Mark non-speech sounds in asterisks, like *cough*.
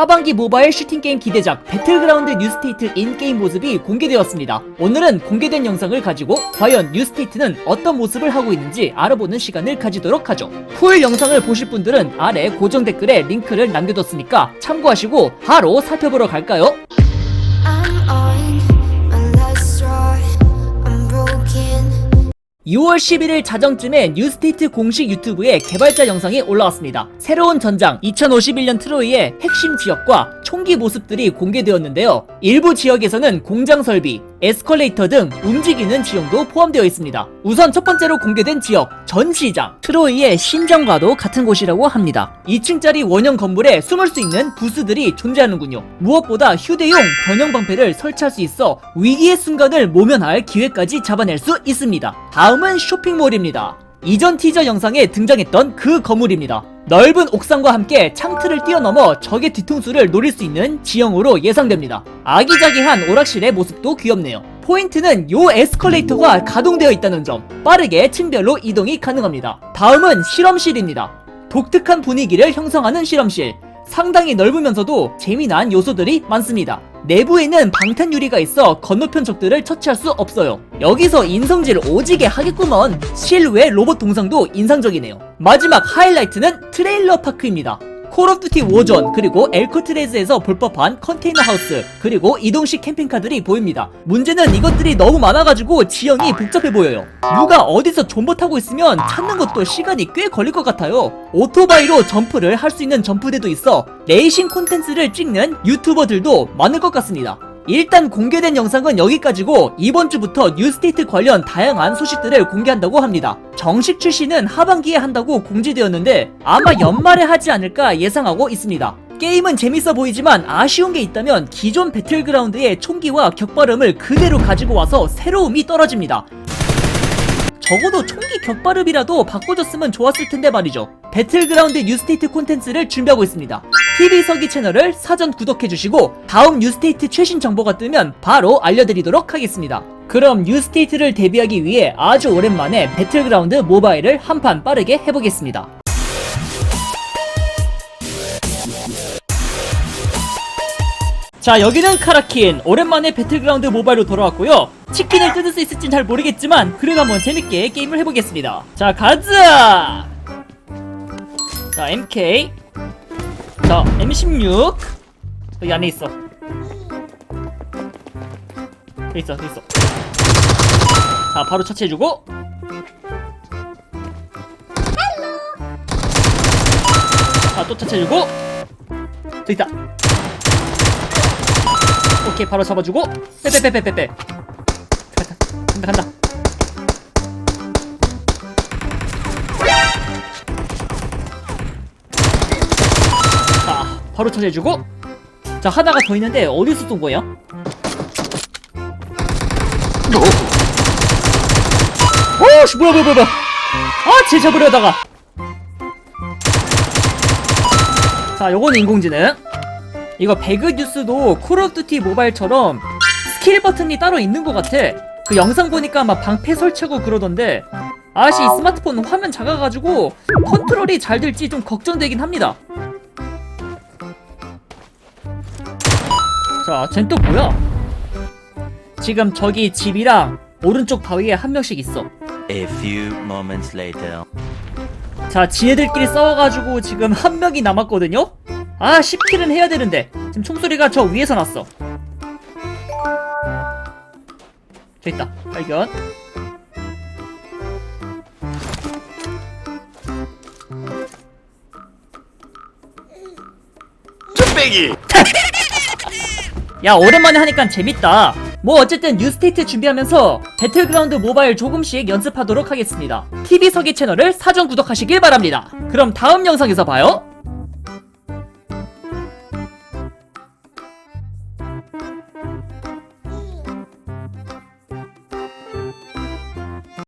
하반기 모바일 슈팅 게임 기대작 배틀그라운드 뉴스테이트 인게임 모습이 공개되었습니다. 오늘은 공개된 영상을 가지고 과연 뉴스테이트는 어떤 모습을 하고 있는지 알아보는 시간을 가지도록 하죠. 풀 영상을 보실 분들은 아래 고정 댓글에 링크를 남겨뒀으니까 참고하시고 바로 살펴보러 갈까요? 6월 11일 자정쯤에 뉴스테이트 공식 유튜브에 개발자 영상이 올라왔습니다. 새로운 전장 2051년 트로이의 핵심 지역과 총기 모습들이 공개되었는데요. 일부 지역에서는 공장 설비, 에스컬레이터 등 움직이는 지형도 포함되어 있습니다. 우선 첫 번째로 공개된 지역, 전시장. 트로이의 신정과도 같은 곳이라고 합니다. 2층짜리 원형 건물에 숨을 수 있는 부스들이 존재하는군요. 무엇보다 휴대용 변형 방패를 설치할 수 있어 위기의 순간을 모면할 기회까지 잡아낼 수 있습니다. 다음은 쇼핑몰입니다. 이전 티저 영상에 등장했던 그 건물입니다. 넓은 옥상과 함께 창틀을 뛰어넘어 적의 뒤통수를 노릴 수 있는 지형으로 예상됩니다. 아기자기한 오락실의 모습도 귀엽네요. 포인트는 요 에스컬레이터가 가동되어 있다는 점. 빠르게 층별로 이동이 가능합니다. 다음은 실험실입니다. 독특한 분위기를 형성하는 실험실. 상당히 넓으면서도 재미난 요소들이 많습니다. 내부에는 방탄 유리가 있어 건너편 적들을 처치할 수 없어요. 여기서 인성질 오지게 하겠구먼. 실외 로봇 동상도 인상적이네요. 마지막 하이라이트는 트레일러 파크입니다. 콜 오브 듀티 워전 그리고 엘커트레즈에서 볼 법한 컨테이너 하우스 그리고 이동식 캠핑카들이 보입니다. 문제는 이것들이 너무 많아가지고 지형이 복잡해 보여요. 누가 어디서 존버 타고 있으면 찾는 것도 시간이 꽤 걸릴 것 같아요. 오토바이로 점프를 할 수 있는 점프대도 있어 레이싱 콘텐츠를 찍는 유튜버들도 많을 것 같습니다. 일단 공개된 영상은 여기까지고 이번 주부터 뉴스테이트 관련 다양한 소식들을 공개한다고 합니다. 정식 출시는 하반기에 한다고 공지되었는데 아마 연말에 하지 않을까 예상하고 있습니다. 게임은 재밌어 보이지만 아쉬운 게 있다면 기존 배틀그라운드의 총기와 격발음을 그대로 가지고 와서 새로움이 떨어집니다. 적어도 총기 격발음이라도 바꿔줬으면 좋았을 텐데 말이죠. 배틀그라운드 뉴스테이트 콘텐츠를 준비하고 있습니다. TV 서기 채널을 사전 구독해주시고 다음 뉴스테이트 최신 정보가 뜨면 바로 알려드리도록 하겠습니다. 그럼 뉴스테이트를 데뷔하기 위해 아주 오랜만에 배틀그라운드 모바일을 한판 빠르게 해보겠습니다. 자 여기는 카라킨. 오랜만에 배틀그라운드 모바일로 돌아왔고요. 치킨을 뜯을 수 있을진 잘 모르겠지만 그래도 한번 재밌게 게임을 해보겠습니다. 자 가자! 자 MK 자 M16 여기 안에 있어. 여기 있어 여기 있어. 자 바로 처치해주고. 자또 처치해주고. 저기 있다 오케이 바로 잡아주고 빼빼빼빼빼빼. 간다 간다. 간다 자 바로 처리해주고. 자 하나가 더 있는데 어디서 쏜 거야? 오씨 뭐야 뭐야 뭐야 뭐야. 아쟤 잡으려다가. 자 요건 인공지능 이거 배그 뉴스도 콜 오브 듀티 모바일처럼 스킬 버튼이 따로 있는 것 같아. 그 영상 보니까 막 방패 설치하고 그러던데 아씨 이 스마트폰 화면 작아가지고 컨트롤이 잘 될지 좀 걱정되긴 합니다. 자, 쟨 또 뭐야? 지금 저기 집이랑 오른쪽 바위에 한 명씩 있어. A few moments later. 자, 지네들끼리 싸워가지고 지금 한 명이 남았거든요? 아, 10킬은 해야 되는데. 지금 총소리가 저 위에서 났어. 저 있다. 발견. *laughs* 야, 오랜만에 하니까 재밌다. 뭐 어쨌든 뉴스테이트 준비하면서 배틀그라운드 모바일 조금씩 연습하도록 하겠습니다. TV 서기 채널을 사전 구독하시길 바랍니다. 그럼 다음 영상에서 봐요.